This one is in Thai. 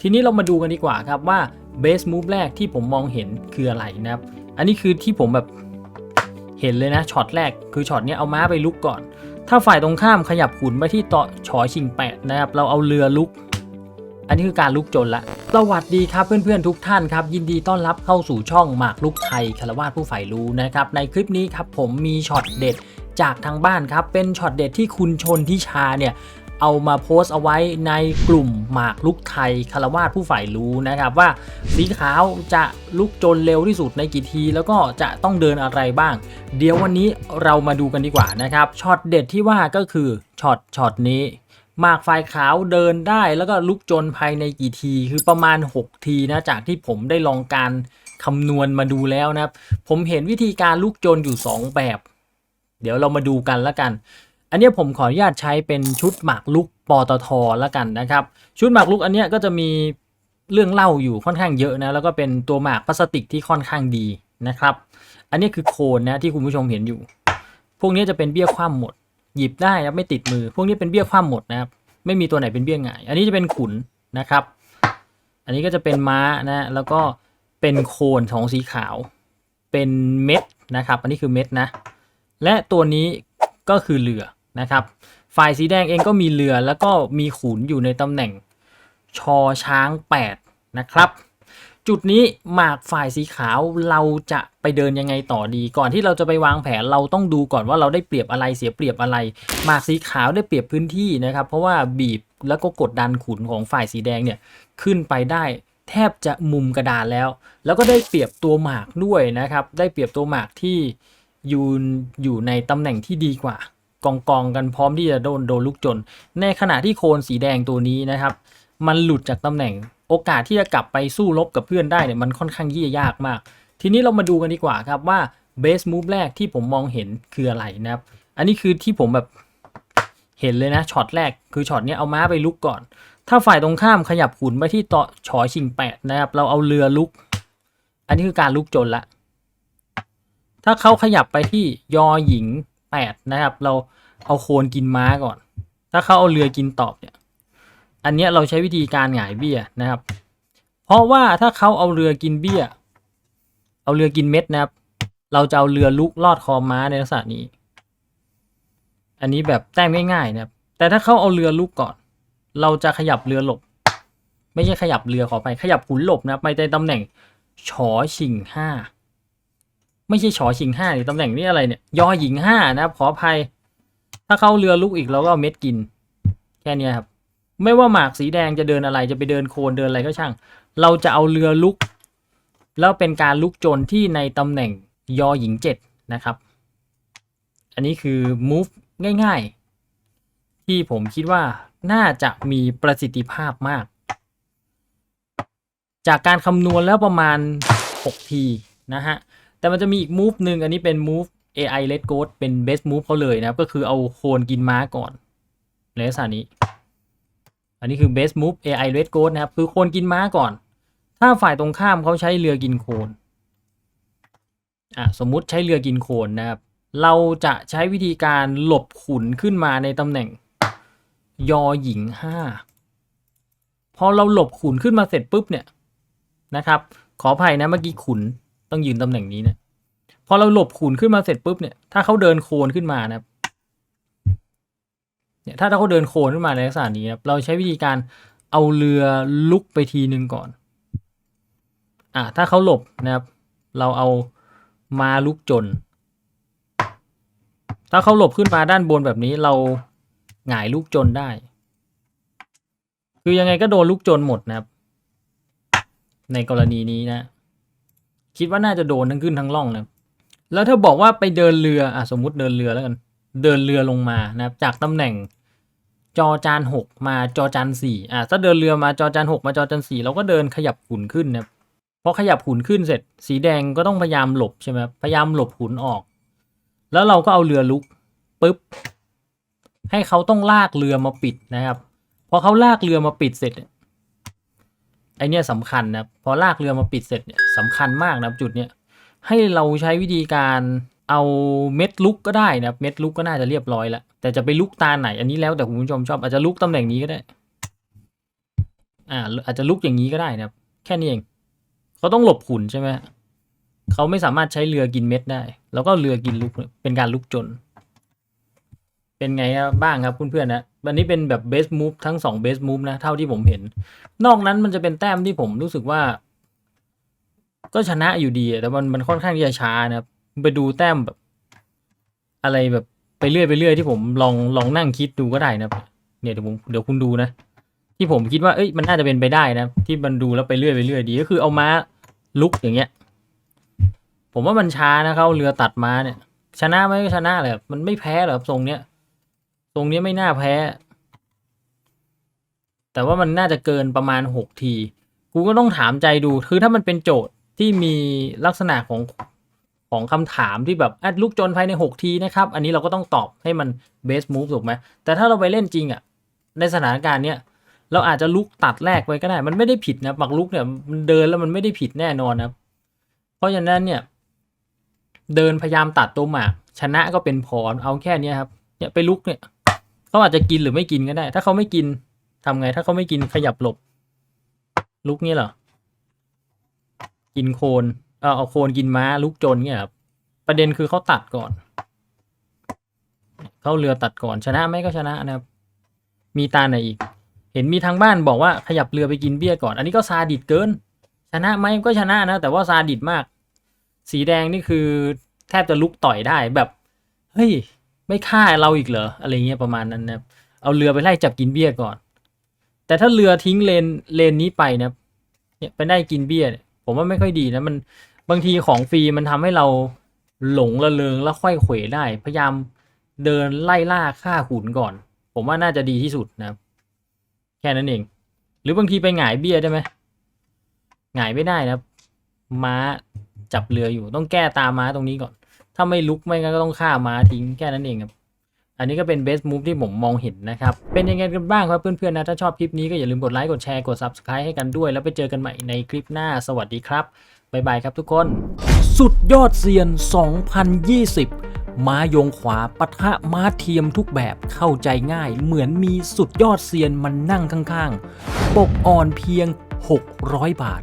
ทีนี้เรามาดูกันดีกว่าครับว่าเบสมูฟแรกที่ผมมองเห็นคืออะไรนะครับ อันนี้คือที่ผมแบบเห็นเลยนะช็อตแรกคือช็อตเนี้ยเอาม้าไปลุกก่อน ถ้าฝ่ายตรงข้ามขยับขุนไปที่ตาะฉอชิงแปดนะครับ เราเอาเรือลุก อันนี้คือการลุกจนละสวัสดีครับเพื่อนๆทุกท่านครับ ยินดีต้อนรับเข้าสู่ช่องหมากลุกไทยคารวาสผู้ใฝ่รู้นะครับ ในคลิปนี้ครับผมมีช็อตเด็ดจากทางบ้านครับ เป็นช็อตเด็ดที่คุณชนทิชาเนี่ย เอามาโพสต์เอาไว้ในกลุ่มหมากลุกไทยคารวาสผู้ใฝ่รู้นะครับว่าสีขาวจะลุกจนเร็วที่สุดในกี่ที แล้วก็จะต้องเดินอะไรบ้าง เดี๋ยววันนี้เรามาดูกันดีกว่านะครับช็อตเด็ดที่ว่าก็คือช็อตช็อตนี้หมากฝ่ายขาวเดินได้แล้วก็ลุกจนภายในกี่ที คือประมาณ 6 ทีนะจากที่ผมได้ลองการคำนวณมาดูแล้วนะครับ ผมเห็นวิธีการลุกจนอยู่ 2 แบบ เดี๋ยวเรามาดูกันแล้วกัน อันนี้ผมขออนุญาตใช้เป็นชุดหมากลุกปตทแล้วกันนะครับ ชุดหมากลุกอันนี้ก็จะมีเรื่องเล่าอยู่ค่อนข้างเยอะนะแล้วก็เป็นตัวหมากพลาสติกที่ค่อนข้างดีนะครับ อันนี้คือโคนนะที่คุณผู้ชมเห็นอยู่ พวกนี้จะเป็นเบี้ยคว่ำหมด หยิบได้ครับไม่ติดมือ พวกนี้เป็นเบี้ยคว่ำหมดนะครับ ไม่มีตัวไหนเป็นเบี้ยหงาย อันนี้จะเป็นขุนนะครับ อันนี้ก็จะเป็นม้านะแล้วก็เป็นโคนของสีขาว เป็นเม็ดนะครับ อันนี้คือเม็ดนะ และตัวนี้ก็คือเรือ นะครับ ฝ่ายสีแดงเองก็มีเรือแล้วก็มีขุนอยู่ในตำแหน่งชอช้าง 8 นะครับ จุดนี้หมากฝ่ายสีขาวเราจะไปเดินยังไงต่อดี ก่อนที่เราจะไปวางแผนเราต้องดูก่อนว่าเราได้เปรียบอะไรเสียเปรียบอะไร หมากสีขาวได้เปรียบพื้นที่นะครับ เพราะว่าบีบแล้วก็กดดันขุนของฝ่ายสีแดงเนี่ยขึ้นไปได้แทบจะมุมกระดานแล้ว แล้วก็ได้เปรียบตัวหมากด้วยนะครับ ได้เปรียบตัวหมากที่ยืนอยู่ในตำแหน่งที่ดีกว่า กองกองกันพร้อมที่จะโดนโดนลูกจน ในขณะที่โคนสีแดงตัวนี้นะครับ มันหลุดจากตำแหน่งโอกาสที่จะกลับไปสู้รบกับเพื่อนได้เนี่ยมันค่อนข้างยี่ยากมาก ทีนี้เรามาดูกันดีกว่าครับว่าเบสมูฟแรกที่ผมมองเห็นคืออะไรนะครับ อันนี้คือที่ผมแบบเห็นเลยนะช็อตแรกคือช็อตเนี้ยเอาม้าไปลุกก่อน ถ้าฝ่ายตรงข้ามขยับขุนไปที่ตาะฉอยชิงแปดนะครับ เราเอาเรือลุก อันนี้คือการลุกจนละ ถ้าเขาขยับไปที่ยอหญิง แปดนะครับ เราเอาโคนกินม้าก่อน ถ้าเขาเอาเรือกินตอบเนี่ย อันนี้เราใช้วิธีการหงายเบี้ยนะครับ เพราะว่าถ้าเขาเอาเรือกินเบี้ย เอาเรือกินเม็ดนะครับ เราจะเอาเรือลุกลอดคอม้าในลักษณะนี้ อันนี้แบบแต้มง่ายๆนะครับ แต่ถ้าเขาเอาเรือลุกก่อน เราจะขยับเรือหลบ ไม่ใช่ขยับเรือขอไปขยับขุนหลบนะครับไปในตำแหน่งฉอชิงห้า ไม่ใช่ฉอชิงห้านี่ตำแหน่งนี้อะไรเนี่ย ยอหญิงห้านะครับ ขออภัย ถ้าเขาเอาเรือลุกอีกเราก็เอาเม็ดกิน แค่นี้ครับ ไม่ว่าหมากสีแดงจะเดินอะไรจะไปเดินโคนเดินอะไรก็ช่าง เราจะเอาเรือลุก แล้วเป็นการลุกโจรที่ในตำแหน่งยอหญิงเจ็ดนะครับ อันนี้คือ move ง่ายๆ ที่ผมคิดว่าน่าจะมีประสิทธิภาพมาก จากการคำนวณแล้วประมาณ 6 ทีนะฮะ แต่มันจะมีอีก move หนึ่งอันนี้เป็น move AI Let Go เป็น best move เขาเลยนะครับ ก็คือเอาโคนกินม้าก่อนในลักษณะนี้ อันนี้คือ best move AI Red g h o s นะครับ คือโคนกินม้าก่อน ถ้าฝ่ายตรงข้ามเขาใช้เรือกินโคนอะสมมุติใช้เรือกินโคนนะครับ เราจะใช้วิธีการหลบขุนขึ้นมาในตำแหน่งยอหญิงห้าพอเราหลบขุนขึ้นมาเสร็จปุ๊บเนี่ยนะครับ ขออภัยนะเมื่อกี้ขุน ต้องยืนตำแหน่งนี้นะพอเราหลบขุนขึ้นมาเสร็จปุ๊บเนี่ยถ้าเขาเดินโคนขึ้นมานะครับเนี่ยถ้าเขาเดินโคนขึ้นมาในลักษณะนี้นะครับเราใช้วิธีการเอาเรือลุกไปทีหนึ่งก่อนอะถ้าเขาหลบนะครับ เราเอามาลุกจน ถ้าเขาหลบขึ้นมาด้านบนแบบนี้เราหงายลุกจนได้ คือยังไงก็โดนลุกจนหมดนะครับ ในกรณีนี้นะ คิดว่าน่าจะโดนทั้งขึ้นทั้งล่องนะแล้วถ้าบอกว่าไปเดินเรืออะสมมุติเดินเรือแล้วกัน เดินเรือลงมานะครับ จากตำแหน่งจอจานหกมาจอจานสี่อะถ้าเดินเรือมาจอจานหกมาจอจานสี่เราก็เดินขยับขุนขึ้นนะครับพอขยับขุนขึ้นเสร็จ สีแดงก็ต้องพยายามหลบใช่ไหมพยายามหลบขุนออก แล้วเราก็เอาเรือลุกปุ๊บให้เขาต้องลากเรือมาปิดนะครับพอเขาลากเรือมาปิดเสร็จ ไอเนี้ยสำคัญนะครับพอลากเรือมาปิดเสร็จเนี่ยสำคัญมากนะจุดเนี้ยให้เราใช้วิธีการเอาเม็ดลุกก็ได้นะเม็ดลุกก็น่าจะเรียบร้อยแล้วแต่จะไปลุกตาไหน อันนี้แล้วแต่คุณผู้ชมชอบอาจจะลุกตำแหน่งนี้ก็ได้อ่าอาจจะลุกอย่างนี้ก็ได้นะครับ แค่นี้เองเขาต้องหลบขุนใช่ไหมเขาไม่สามารถใช้เรือกินเม็ดได้ แล้วก็เรือกินลุกเป็นการลุกจน เป็นไงบ้างครับเพื่อนๆนะวันนี้เป็นแบบเบสมูฟทั้งสองเบสมูฟนะ เท่าที่ผมเห็น นอกนั้นมันจะเป็นแต้มที่ผมรู้สึกว่า ก็ชนะอยู่ดีแต่มันมันค่อนข้างที่จะช้านะครับ ไปดูแต้มแบบ อะไรแบบไปเรื่อยไปเรื่อยที่ผมลองลองนั่งคิดดูก็ได้นะครับ เนี่ยเดี๋ยวผมเดี๋ยวคุณดูนะ ที่ผมคิดว่าเอ้ยมันน่าจะเป็นไปได้นะ ที่มันดูแล้วไปเรื่อยไปเรื่อยดีก็คือเอาม้าลุกอย่างเงี้ย ผมว่ามันช้านะเขาเอาเรือตัดม้าเนี่ย ชนะไหมก็ชนะแหละมันไม่แพ้หรอกทรงเนี้ย ทรงนี้ไม่น่าแพ้ แต่ว่ามันน่าจะเกินประมาณหกที กูก็ต้องถามใจดู คือถ้ามันเป็นโจทย์ที่มีลักษณะของของคำถามที่แบบอะลุกจนภายใน 6 ทีนะครับ อันนี้เราก็ต้องตอบให้มันเบสมูฟถูกไหม แต่ถ้าเราไปเล่นจริงอะ่ะ ในสถานการณ์เนี้ยเราอาจจะลุกตัดแรกไว้ก็ได้ มันไม่ได้ผิดนะปักลุกเนี่ยมันเดินแล้วมันไม่ได้ผิดแน่นอนนะครับเพราะฉะนั้นเนี่ย เดินพยายามตัดตัวหมาก ชนะก็เป็นพรเอาแค่นี้ครับ เนี่ยไปลุกเนี่ย เขาอาจจะกินหรือไม่กินก็ได้ ถ้าเขาไม่กินทำไง ถ้าเขาไม่กินขยับหลบ ลุกเนี่ยเหรอ กินโคนเอาเอาโคนกินม้าลุกจนเนี่ยครับประเด็นคือเขาตัดก่อน เขาเรือตัดก่อนชนะไหมก็ชนะนะครับ มีตาไหนอีก เห็นมีทางบ้านบอกว่าขยับเรือไปกินเบี้ยก่อน อันนี้ก็ซาดิสเกิน ชนะไหมก็ชนะนะ แต่ว่าซาดิสมาก สีแดงนี่คือ แทบจะลุกต่อยได้แบบ เฮ้ย ไม่ฆ่าเราอีกเหรออะไรเงี้ยประมาณนั้นนะครับเอาเรือไปไล่จับกินเบี้ยก่อน แต่ถ้าเรือทิ้งเลนเลนนี้ไปนะเนี่ยไปได้กินเบี้ยเนี่ยผมว่าไม่ค่อยดีนะมันบางทีของฟรีมันทำให้เราหลงระเริงแล้วค่อยเขวได้ พยายามเดินไล่ล่าฆ่าขุนก่อน ผมว่าน่าจะดีที่สุดนะครับ แค่นั้นเอง หรือบางทีไปหงายเบี้ยได้ไหมหงายไม่ได้นะม้าจับเรืออยู่ต้องแก้ตาม้าตรงนี้ก่อน ถ้าไม่ลุกไม่งั้นก็ต้องฆ่าม้าทิ้งแค่นั้นเองครับอันนี้ก็เป็น best move ที่ผมมองเห็นนะครับ เป็นยังไงกันบ้างครับเพื่อนๆนะ ถ้าชอบคลิปนี้ก็อย่าลืมกดไลค์กดแชร์กด subscribe ให้กันด้วย แล้วไปเจอกันใหม่ในคลิปหน้าสวัสดีครับ บ๊ายบายครับทุกคน สุดยอดเซียน 2020 ม้ายงขวาปะทะม้าเทียมทุกแบบเข้าใจง่าย เหมือนมีสุดยอดเซียนมันนั่งข้างๆ ปกอ่อนเพียง 600 บาท